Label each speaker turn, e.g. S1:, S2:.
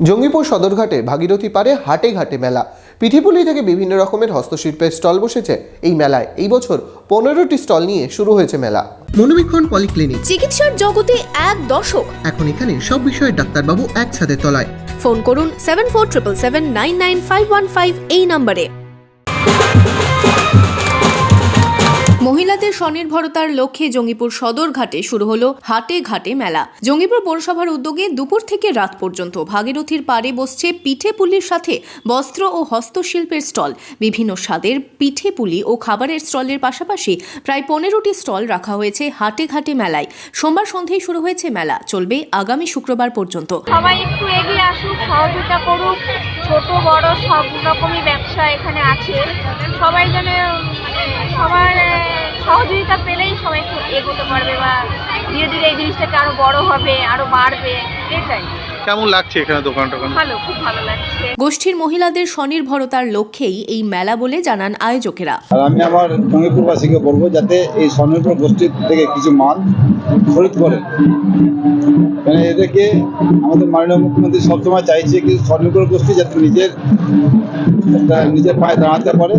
S1: জঙ্গিপুর সদরঘাটে ভাগীরথী পারে হাটে ঘাটে মেলা। পিঠিপুলি থেকে বিভিন্ন রকমের হস্তশিল্পের স্টল বসেছে এই মেলায়। এই বছর পনেরোটি স্টল নিয়ে শুরু হয়েছে মেলা।
S2: মনোবীক্ষণ পলিক্লিনিক।
S3: চিকিৎসার জগতে এক দশক
S2: এখন এখানে সব বিষয়ে ডাক্তারবাবু একসাথে তলায়।
S3: ফোন করুন seven four triple seven nine nine five one five এই নম্বরে। মহিলাদের স্বনির্ভরতার লক্ষ্যে জঙ্গিপুর সদর ঘাটে শুরু হলো হাটে ঘাটে মেলা। জঙ্গিপুর পৌরসভার উদ্যোগে দুপুর থেকে রাত পর্যন্ত ভাগীরথীর পাড়ে বসছে পিঠে পুলির সাথে বস্ত্র ও হস্তশিল্পের স্টল। বিভিন্ন স্বাদের পিঠে পুলি ও খাবারের স্টলের পাশাপাশি প্রায় পনেরোটি স্টল রাখা হয়েছে হাটে ঘাটে মেলায়। সোমবার সন্ধ্যেই শুরু হয়েছে মেলা। চলবে আগামী শুক্রবার পর্যন্ত।
S4: সবাই একটু এগিয়ে আসুক, সহযোগিতা করুক। ছোট, বড় সব রকমই ব্যবসা এখানে আছে। সবাই যেন মানে সবার সহযোগিতা পেলেই সবাই একটু এগোতে পারবে বা ধীরে ধীরে এই জিনিসটাকে আরও বড় হবে আরও বাড়বে এটাই।
S5: কেমন লাগছে এখানে দোকান টোকান?
S4: ভালো খুব ভালো লাগছে।
S3: গোষ্ঠীর মহিলাদের স্বনির্ভরতার লক্ষ্যেই এই মেলা বলে জানান আয়োজকেরা।
S6: আর আমি আমার জঙ্গিপুরবাসীকে বলব যাতে এই স্বনির্ভর গোষ্ঠীর থেকে কিছু মাল খরিদ করে। মানে এদেরকে আমাদের মাননীয় মুখ্যমন্ত্রী সবসময় চাইছে কি স্বনির্ভর গোষ্ঠী যাতে নিজের নিজের পায়ে দাঁড়াতে পারে।